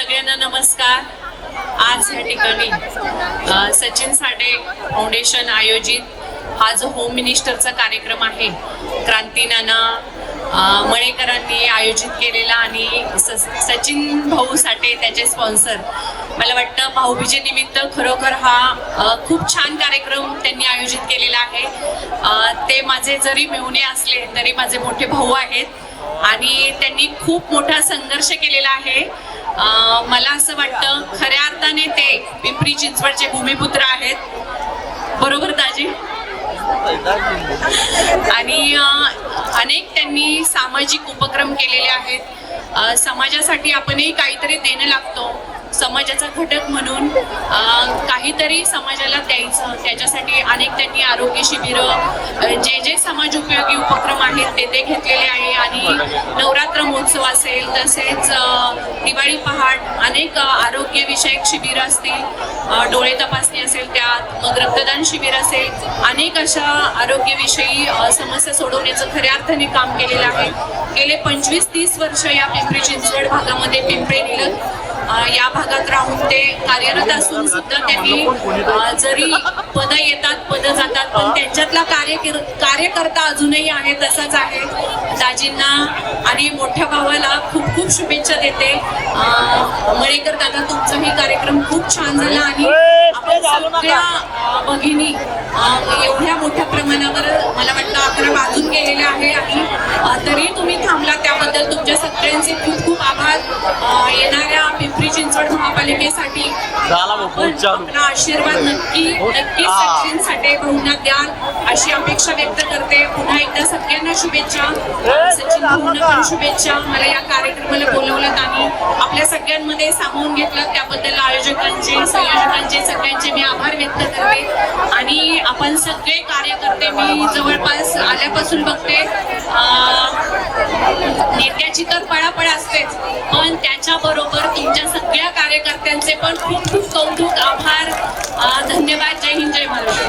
सगळ्यांना नमस्कार. आज या ठिकाणी सचिन साठे फाउंडेशन आयोजित हा जो होम मिनिस्टरचा कार्यक्रम आहे क्रांती नाना मळेकरांनी आयोजित केलेला आणि स- सचिन भाऊ साठे त्याचे स्पॉन्सर मला वाटतं भाऊबीजेनिमित्त खरोखर हा खूप छान कार्यक्रम त्यांनी आयोजित केलेला आहे. ते माझे जरी मेहुणे असले तरी माझे मोठे भाऊ आहेत आणि त्यांनी खूप मोठा संघर्ष केलेला आहे. मला असं वाटतं खऱ्या अर्थाने ते पिंपरी चिंचवडचे भूमिपुत्र आहेत. बरोबर दाजी? आणि अनेक त्यांनी सामाजिक उपक्रम केलेले आहेत. समाजासाठी आपणही काहीतरी देणं लागतो. समाजाचा घटक म्हणून. काहीतरी समाजाला द्यायचं त्याच्यासाठी अनेक त्यांनी आरोग्य शिबिरं जे जे समाज उपयोगी उपक्रम आहेत ते ते घेतलेले आहे. आणि नवरात्र महोत्सव असेल तसेच दिवाळी पहाट अनेक आरोग्यविषयक शिबिरं असतील डोळे तपासणी असेल त्यात मग रक्तदान शिबिर असेल अनेक अशा आरोग्यविषयी समस्या सोडवण्याचं खऱ्या अर्थाने काम केलेलं आहे. गेले पंचवीस तीस वर्ष या पिंपरी चिंचवड भागामध्ये पिंपरी निलत या भागात राहून ते कार्यरत असून सुद्धा त्यांनी जरी पद येतात पद जातात पण त्यांच्यातला कार्य कार्यकर्ता अजूनही आहे तसाच आहे. दाजींना आणि मोठ्या भावाला खूप खूप शुभेच्छा देते. मळेकर दादा तुमचाही कार्यक्रम खूप छान झाला आणि सगळ्या भगिनी एवढ्या मोठ्या प्रमाणावर मला वाटतं अकरा वाजून गेलेले आहे आणि तरी तुम्ही थांबला. त्याबद्दल तुमच्या सगळ्यांचे खूप खूप आभार. येणार महापालिकेसाठी आशीर्वाद नक्की नक्की हा. सचिन साठे भाऊंना द्याल अशी अपेक्षा व्यक्त करते. पुन्हा एकदा सगळ्यांना शुभेच्छा. सचिन भाऊंना पण शुभेच्छा. मला या कार्यक्रमाला बोलवलं आणि आपल्या सगळ्यांमध्ये सामावून घेतलं. त्याबद्दल आयोजकांचे संयोजकांचे सगळ्यांचे मी आभार व्यक्त करते. आणि आपण सगळे कार्यकर्ते मी जवळपास आल्यापासून बघते. नेत्याची तर पळापळ असतेच. पण त्याच्याबरोबर तुमच्या सगळ्या कार्यकर्त्यांचे पण खूप खूप कौतुक आभार धन्यवाद. जय हिंद जय महाराष्ट्र.